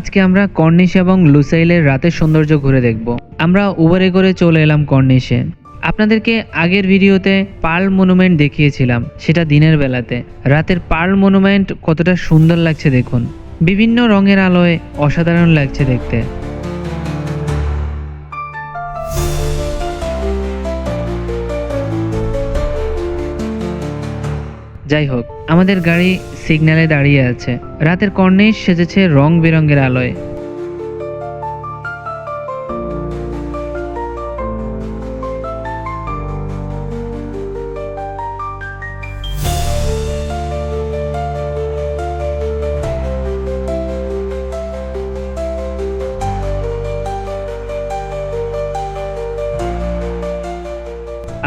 আজকে আমরা কর্নিশ এবং লুসাইলের রাতের সৌন্দর্য ঘুরে দেখব। আমরা উবারে করে চলে এলাম কর্নিশে। আপনাদেরকে আগের ভিডিওতে পার্ল মনুমেন্ট দেখিয়েছিলাম, সেটা দিনের বেলাতে। রাতের পার্ল মনুমেন্ট কতটা সুন্দর লাগছে দেখুন। বিভিন্ন রঙের আলোয় অসাধারণ লাগছে দেখতে। যাই হোক আমাদের গাড়ি সিগন্যালে দাঁড়িয়ে আছে। রাতের কর্নিশ সেজেছে রং বেরঙের আলোয়।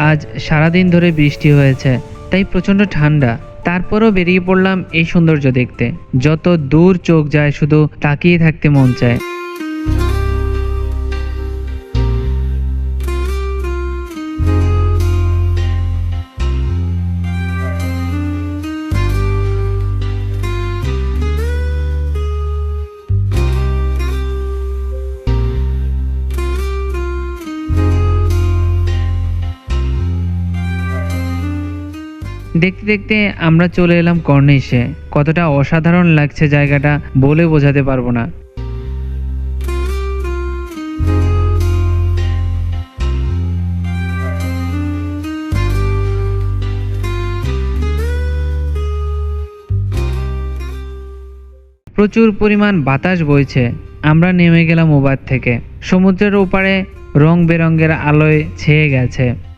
আজ সারাদিন ধরে বৃষ্টি হয়েছে। তাই প্রচণ্ড ঠান্ডা। তারপরও বেরিয়ে পড়লাম এই সৌন্দর্য দেখতে। যত দূর চোখ যায়, শুধু তাকিয়ে থাকতে মন চায়। দেখতে দেখতে আমরা চলে এলাম কর্নিশে। কতটা অসাধারণ লাগছে জায়গাটা বলে বোঝাতে পারব না। প্রচুর পরিমাণ বাতাস বইছে। আমরা নেমে গেলাম ওবার থেকে। সমুদ্রের ওপারে রং বেরঙের আলোয় ছেয়ে গেছে।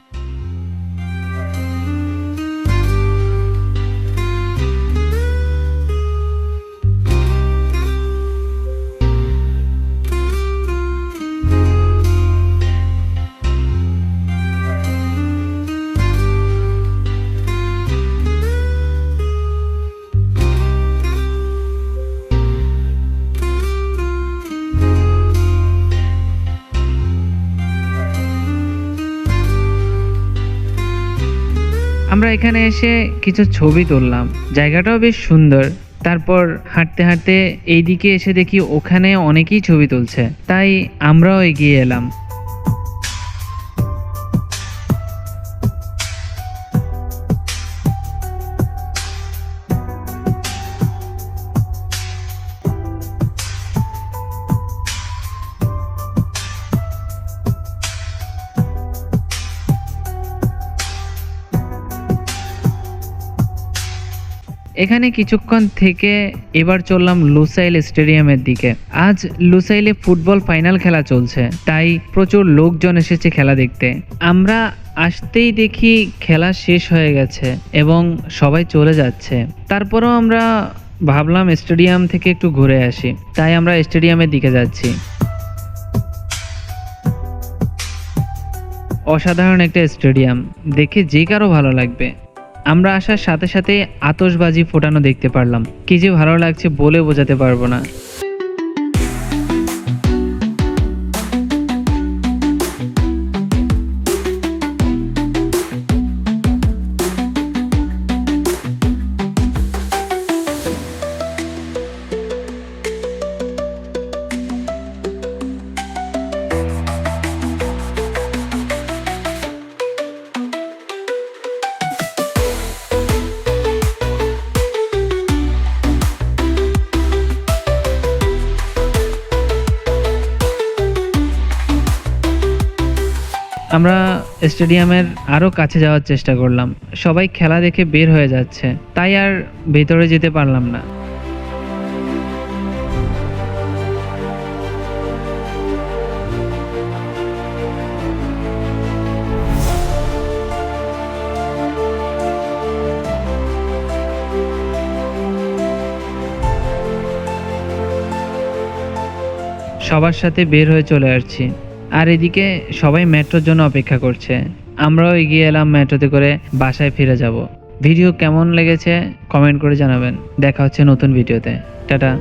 আমরা এখানে এসে কিছু ছবি তুললাম। জায়গাটাও বেশ সুন্দর। তারপর হাঁটতে হাঁটতে এইদিকে এসে দেখি ওখানে অনেকেই ছবি তুলছে। তাই আমরাও এগিয়ে এলাম। এখানে কিছুক্ষণ থেকে এবার চললাম লুসাইল স্টেডিয়ামের দিকে। আজ লুসাইলে ফুটবল ফাইনাল খেলা চলছে, তাই প্রচুর লোকজন এসেছে খেলা দেখতে। আমরা আসতেই দেখি খেলা শেষ হয়ে গেছে এবং সবাই চলে যাচ্ছে। তারপরেও আমরা ভাবলাম স্টেডিয়াম থেকে একটু ঘুরে আসি, তাই আমরা স্টেডিয়ামের দিকে যাচ্ছি। অসাধারণ একটা স্টেডিয়াম, দেখে যে কারও ভালো লাগবে। আমরা আসার সাথে সাথে আতশবাজি ফোটানো দেখতে পারলাম। কি যে ভালো লাগছে বলে বোঝাতে পারব না। আমরা স্টেডিয়ামের আরও কাছে যাওয়ার চেষ্টা করলাম। সবাই খেলা দেখে বের হয়ে যাচ্ছে। তাই আর ভেতরে যেতে পারলাম না। সবার সাথে বের হয়ে চলে আসছি। আর এদিকে সবাই মেট্রোর জন্য অপেক্ষা করছে। আমরাও এগিয়ে এলাম মেট্রোতে করে বাসায় ফিরে যাব। ভিডিও কেমন লেগেছে কমেন্ট করে জানাবেন। দেখা হচ্ছে নতুন ভিডিওতে। টাটা।